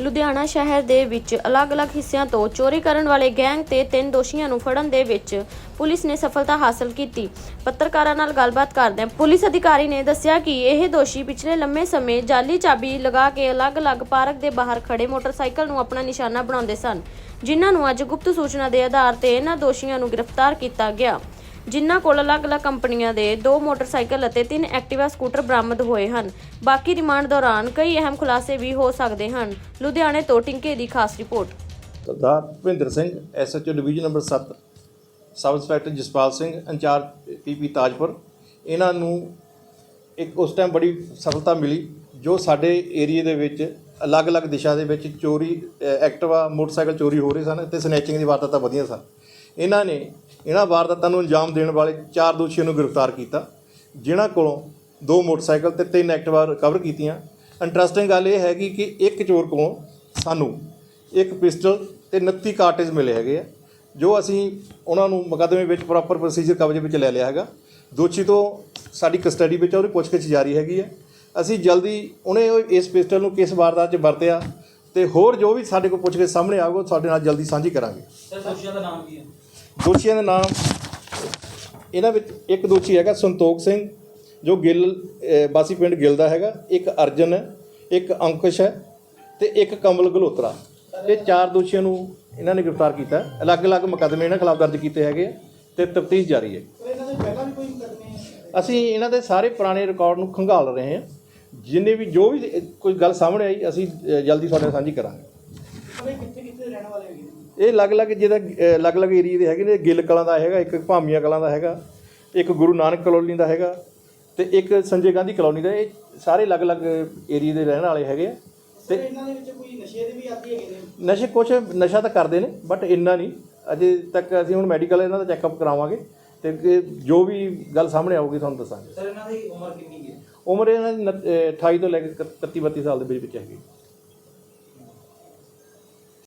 ਲੁਧਿਆਣਾ ਸ਼ਹਿਰ ਦੇ ਵਿੱਚ ਅਲੱਗ-ਅਲੱਗ ਹਿੱਸਿਆਂ ਤੋਂ ਚੋਰੀ ਕਰਨ ਵਾਲੇ ਗੈਂਗ ਤੇ ਤਿੰਨ ਦੋਸ਼ੀਆਂ ਨੂੰ ਫੜਨ ਦੇ ਵਿੱਚ ਪੁਲਿਸ ਨੇ ਸਫਲਤਾ ਹਾਸਲ ਕੀਤੀ। ਪੱਤਰਕਾਰਾਂ ਨਾਲ ਗੱਲਬਾਤ ਕਰਦਿਆਂ ਪੁਲਿਸ ਅਧਿਕਾਰੀ ਨੇ ਦੱਸਿਆ ਕਿ ਇਹ ਦੋਸ਼ੀ ਪਿਛਲੇ ਲੰਮੇ ਸਮੇਂ ਜਾਲੀ ਚਾਬੀ ਲਗਾ ਕੇ ਅਲੱਗ-ਅਲੱਗ ਪਾਰਕ ਦੇ ਬਾਹਰ ਖੜੇ ਮੋਟਰਸਾਈਕਲ ਨੂੰ ਆਪਣਾ ਨਿਸ਼ਾਨਾ ਬਣਾਉਂਦੇ ਸਨ, ਜਿਨ੍ਹਾਂ ਨੂੰ ਅੱਜ ਗੁਪਤ ਸੂਚਨਾ ਦੇ ਆਧਾਰ ਤੇ ਇਹਨਾਂ ਦੋਸ਼ੀਆਂ ਨੂੰ ਗ੍ਰਿਫਤਾਰ ਕੀਤਾ ਗਿਆ। ਜਿਨ੍ਹਾਂ ਕੋਲ ਅਲੱਗ-ਅਲੱਗ ਕੰਪਨੀਆਂ ਦੇ ਦੋ ਮੋਟਰਸਾਈਕਲ ਅਤੇ ਤਿੰਨ ਐਕਟਿਵਾ ਸਕੂਟਰ ਬਰਾਮਦ ਹੋਏ ਹਨ। ਬਾਕੀ ਰਿਮਾਂਡ ਦੌਰਾਨ ਕਈ ਅਹਿਮ ਖੁਲਾਸੇ ਵੀ ਹੋ ਸਕਦੇ ਹਨ। ਲੁਧਿਆਣੇ ਤੋਂ ਟਿੰਕੇ ਦੀ ਖਾਸ report. Sardar Bhupinder Singh SHO division number 7 sub inspector Jaspal Singh, incharge PP Tajpur. ਇਹਨਾਂ ਨੂੰ ਇੱਕ ਉਸ ਟਾਈਮ ਬੜੀ ਸਫਲਤਾ ਮਿਲੀ, ਜੋ ਸਾਡੇ ਏਰੀਆ ਦੇ ਵਿੱਚ ਅਲੱਗ-ਅਲੱਗ ਦਿਸ਼ਾ ਦੇ ਵਿੱਚ ਚੋਰੀ ਐਕਟਿਵਾ, ਮੋਟਰਸਾਈਕਲ ਚੋਰੀ ਹੋ ਰਹੇ ਸਨ ਤੇ ਸਨੈਚਿੰਗ ਦੀ ਵਾਰਦਾਤਾਂ ਵਧੀਆਂ ਸਨ। ਇਹਨਾਂ ਨੇ ਇਹਨਾਂ ਵਾਰਦਾਤਾਂ ਨੂੰ ਅੰਜਾਮ ਦੇਣ ਵਾਲੇ ਚਾਰ ਦੋਸ਼ੀਆਂ ਨੂੰ ਗ੍ਰਿਫਤਾਰ ਕੀਤਾ, ਜਿਨ੍ਹਾਂ ਕੋਲੋਂ ਦੋ ਮੋਟਰਸਾਈਕਲ ਤੇ ਤਿੰਨ ਐਕਟਿਵਾ ਰਿਕਵਰ ਕੀਤੀਆਂ। ਇੰਟਰਸਟਿੰਗ ਗੱਲ ਇਹ ਹੈਗੀ ਕਿ ਇੱਕ ਚੋਰ ਕੋਲੋਂ ਸਾਨੂੰ ਇੱਕ ਪਿਸਟਲ ਤੇ 29 ਕਾਰਟੇਜ ਮਿਲੇ ਹੈਗੇ ਆ, ਜੋ ਅਸੀਂ ਉਹਨਾਂ ਨੂੰ ਮੁਕੱਦਮੇ ਵਿੱਚ ਪ੍ਰੋਪਰ ਪ੍ਰੋਸੀਜਰ ਕਬਜ਼ੇ ਵਿੱਚ ਲੈ ਲਿਆ ਹੈਗਾ। ਦੋਸ਼ੀ ਤੋਂ ਸਾਡੀ ਕਸਟਡੀ ਵਿੱਚ ਉਹਦੀ ਪੁੱਛਗਿੱਛ ਜਾਰੀ ਹੈਗੀ ਹੈ ਅਸੀਂ ਜਲਦੀ ਉਹਨੇ ਇਸ ਪਿਸਟਲ ਨੂੰ ਕਿਸ ਵਾਰਦਾਤ 'ਚ ਵਰਤਿਆ ਤੇ ਹੋਰ ਜੋ ਵੀ ਸਾਡੇ ਕੋਲ ਪੁੱਛਗਿੱਛ ਸਾਹਮਣੇ ਆਊਗਾ, ਉਹ ਸਾਡੇ ਨਾਲ ਜਲਦੀ ਸਾਂਝੀ ਕਰਾਂਗੇ। ਸਰ ਦੋਸ਼ੀਆਂ ਦਾ ਨਾਮ ਕੀ ਹੈ? ਦੋਸ਼ੀਆਂ ਦੇ ਨਾਮ ਇਹਨਾਂ ਵਿੱਚ ਇੱਕ ਦੋਸ਼ੀ ਹੈਗਾ ਸੰਤੋਖ ਸਿੰਘ ਜੋ ਗਿੱਲ ਬਾਸੀ ਪਿੰਡ ਗਿੱਲ ਦਾ ਹੈਗਾ ਇੱਕ ਅਰਜਨ ਹੈ ਇੱਕ ਅੰਕੁਸ਼ ਹੈ ਤੇ ਇੱਕ ਕਮਲ ਗਲੋਤਰਾ। ਇਹ ਚਾਰ ਦੋਸ਼ੀਆਂ ਨੂੰ ਇਹਨਾਂ ਨੇ ਗ੍ਰਿਫਤਾਰ ਕੀਤਾ। ਅਲੱਗ-ਅਲੱਗ ਮੁਕੱਦਮੇ ਇਹਨਾਂ ਖਿਲਾਫ ਦਰਜ ਕੀਤੇ ਹੈਗੇ ਤੇ ਤਫਤੀਸ਼ ਜਾਰੀ ਹੈ। ਅਸੀਂ ਇਹਨਾਂ ਦੇ ਸਾਰੇ ਪੁਰਾਣੇ ਰਿਕਾਰਡ ਨੂੰ ਖੰਗਾਲ ਰਹੇ ਹਾਂ। ਜਿੰਨੇ ਵੀ ਜੋ ਵੀ ਕੋਈ ਗੱਲ ਸਾਹਮਣੇ ਆਈ ਅਸੀਂ ਜਲਦੀ ਤੁਹਾਡੇ ਨਾਲ ਸਾਂਝੀ ਕਰਾਂਗੇ। ਰਹਿਣ ਵਾਲੇ ਹੈਗੇ ਨੇ। ਇਹ ਅਲੱਗ-ਅਲੱਗ ਜਿਹਦਾ ਅਲੱਗ-ਅਲੱਗ ਏਰੀਆ ਦੇ ਹੈਗੇ ਨੇ। ਗਿੱਲ ਕਲਾਂ ਦਾ ਹੈਗਾ ਇੱਕ ਭਾਮੀਆਂ ਕਲਾਂ ਦਾ ਹੈਗਾ ਇੱਕ ਗੁਰੂ ਨਾਨਕ ਕਲੋਨੀ ਦਾ ਹੈਗਾ ਤੇ ਇੱਕ ਸੰਜੇ ਗਾਂਧੀ ਕਲੋਨੀ ਦਾ। ਇਹ ਸਾਰੇ ਅਲੱਗ-ਅਲੱਗ ਏਰੀਆ ਦੇ ਰਹਿਣ ਵਾਲੇ ਹੈਗੇ ਆ ਸਰ ਇਹਨਾਂ ਦੇ ਵਿੱਚ ਕੋਈ ਨਸ਼ੇ ਦੇ ਵੀ ਆਦੀ ਹੈਗੇ ਨੇ? ਨਸ਼ੇ ਕੁਛ ਨਸ਼ਾ ਤਾਂ ਕਰਦੇ ਨੇ ਬਟ ਇੰਨਾ ਨਹੀਂ। ਅਜੇ ਤੱਕ ਅਸੀਂ ਹੁਣ ਮੈਡੀਕਲ ਇਹਨਾਂ ਦਾ ਚੈੱਕਅਪ ਕਰਾਵਾਂਗੇ ਤੇ ਜੋ ਵੀ ਗੱਲ ਸਾਹਮਣੇ ਆਊਗੀ ਤੁਹਾਨੂੰ ਦੱਸਾਂਗੇ। ਸਰ ਇਹਨਾਂ ਦੀ ਉਮਰ ਕਿੰਨੀ ਹੈ? ਉਮਰ ਇਹਨਾਂ ਦੀ ਨੱਤ- ਅਹ, 28 ਤੋਂ ਲੈ ਕੇ 31 32 ਸਾਲ ਦੇ ਵਿੱਚ ਵਿੱਚ ਹੈਗੀ।